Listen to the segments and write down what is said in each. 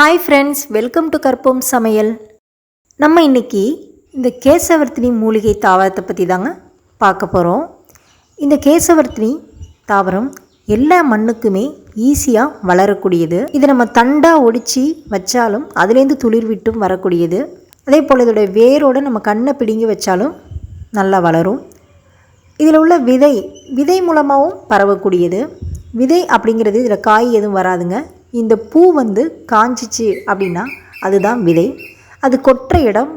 Hi friends welcome to கற்போம் சமையல் நம்ம இன்னைக்கு இந்த கேசவர்த்தினி மூலிகை தாவரத்தை பற்றி தாங்க பார்க்க போகிறோம் இந்த கேசவர்த்தினி தாவரம் எல்லா மண்ணுக்குமே ஈஸியாக வளரக்கூடியது. இது நம்ம தண்டாக ஒடிச்சு வச்சாலும் அதுலேருந்து துளிர் விட்டும் வரக்கூடியது. அதே போல் இதோட வேரோடு நம்ம கண்ணை பிடுங்கி வச்சாலும் நல்லா வளரும். இதில் உள்ள விதை விதை மூலமாகவும் பரவக்கூடியது. விதை அப்படிங்கிறது இதில் காய் எதுவும் வராதுங்க. இந்த பூ வந்து காஞ்சிச்சு அப்படின்னா அதுதான் விதை. அது கொற்ற இடம்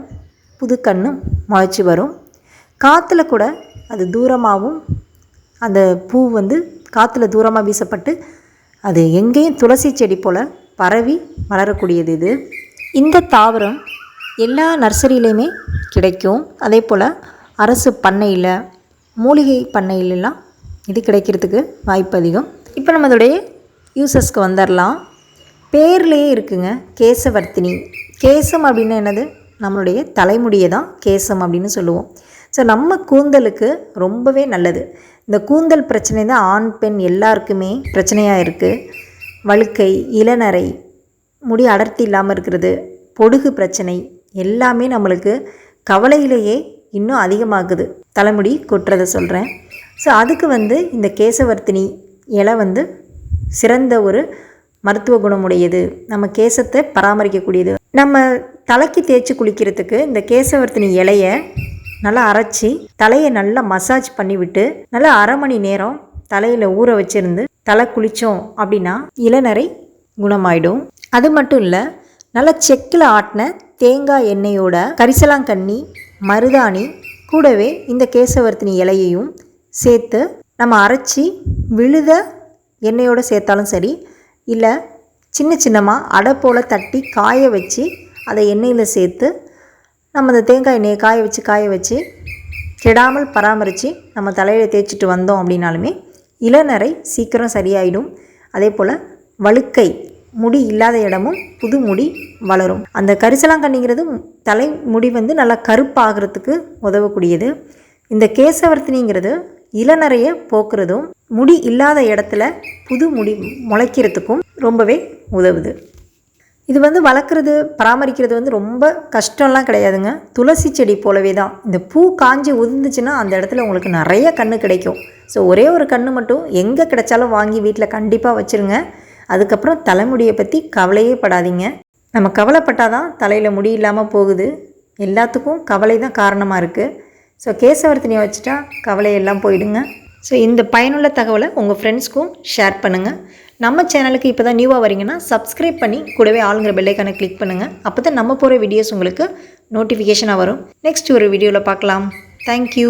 புது கன்று முளைச்சி வரும். காற்றுல கூட அது தூரமாகவும் அந்த பூ வந்து காற்றுல தூரமாக வீசப்பட்டு அது எங்கேயும் துளசி செடி போல் பரவி வளரக்கூடியது இது. இந்த தாவரம் எல்லா நர்சரியிலையுமே கிடைக்கும். அதே போல் அரசு பண்ணையில் மூலிகை பண்ணையிலலாம் இது கிடைக்கிறதுக்கு வாய்ப்பு அதிகம். இப்போ நம்ம அதோடைய யூசஸ்க்கு வந்துடலாம் பேர்லேயே இருக்குங்க கேசவர்த்தினி. கேசம் அப்படின்னா என்னது? நம்மளுடைய தலைமுடியை தான் கேசம் அப்படின்னு சொல்லுவோம். ஸோ நம்ம கூந்தலுக்கு ரொம்பவே நல்லது. இந்த கூந்தல் பிரச்சனை தான் ஆண் பெண் எல்லாருக்குமே பிரச்சனையாக இருக்குது வழுக்கை இளநரை முடி அடர்த்தி இல்லாமல் இருக்கிறது பொடுகு பிரச்சனை எல்லாமே நம்மளுக்கு கவலையிலேயே இன்னும் அதிகமாகுது. தலைமுடி கொட்டுறதை சொல்கிறேன் ஸோ அதுக்கு வந்து இந்த கேசவர்த்தினி இலை வந்து சிறந்த ஒரு மருத்துவ குணமுடையது. நம்ம கேசத்தை பராமரிக்கக்கூடியது. நம்ம தலைக்கு தேய்ச்சி குளிக்கிறதுக்கு இந்த கேசவர்த்தினி இலையை நல்லா அரைச்சி தலையை நல்லா மசாஜ் பண்ணிவிட்டு நல்லா அரை மணி நேரம் தலையில் ஊற வச்சிருந்து தலை குளித்தோம் அப்படின்னா இளநரை குணமாயிடும். அது மட்டும் இல்லை நல்லா செக்கில் ஆட்டின தேங்காய் எண்ணெயோட கரிசலாங்கண்ணி மருதாணி கூடவே இந்த கேசவர்த்தினி இலையையும் சேர்த்து நம்ம அரைச்சி விழுத எண்ணெயோடு சேர்த்தாலும் சரி இல்லை சின்ன சின்னமாக அடை போல் தட்டி காய வச்சு அதை எண்ணெயில் சேர்த்து நம்ம அந்த தேங்காய் எண்ணெயை காய வச்சு காய வச்சு கெடாமல் பராமரித்து நம்ம தலையில் தேய்ச்சிட்டு வந்தோம் அப்படின்னாலுமே இளநரை சீக்கிரம் சரியாயிடும். அதே போல் வழுக்கை முடி இல்லாத இடமும் புது முடி வளரும். அந்த கரிசலாங்கண்ணிங்கிறது தலை முடி வந்து நல்லா கருப்பாகிறதுக்கு உதவக்கூடியது. இந்த கேசவர்த்தினிங்கிறது இளநரையை போக்குறதும் முடி இல்லாத இடத்துல புது முடி முளைக்கிறதுக்கும் ரொம்பவே உதவுது. இது வந்து வளர்க்குறது பராமரிக்கிறது வந்து ரொம்ப கஷ்டம்லாம் கிடையாதுங்க. துளசி செடி போலவே தான். இந்த பூ காஞ்சி உதிர்ந்துச்சுன்னா அந்த இடத்துல உங்களுக்கு நிறைய கன்று கிடைக்கும். ஸோ ஒரே ஒரு கன்று மட்டும் எங்கே கிடைச்சாலும் வாங்கி வீட்டில் கண்டிப்பாக வச்சுருங்க. அதுக்கப்புறம் தலைமுடியை பற்றி கவலையே படாதீங்க. நம்ம கவலைப்பட்டால் தான் தலையில் முடி இல்லாமல் போகுது. எல்லாத்துக்கும் கவலை தான் காரணமாக இருக்குது ஸோ கேசவர்த்தினியை வச்சுட்டா கவலையெல்லாம் போயிடுங்க. ஸோ இந்த பயனுள்ள தகவலை உங்கள் ஃப்ரெண்ட்ஸ்க்கும் ஷேர் பண்ணுங்கள் நம்ம சேனலுக்கு இப்போ தான் நியூவாக வரீங்கன்னா சப்ஸ்கிரைப் பண்ணி கூடவே ஆளுங்கிற பெல்லைக்கான கிளிக் பண்ணுங்கள் அப்போ தான் நம்ம போகிற வீடியோஸ் உங்களுக்கு நோட்டிஃபிகேஷனாக வரும். நெக்ஸ்ட் ஒரு வீடியோவில் பார்க்கலாம். தேங்க்யூ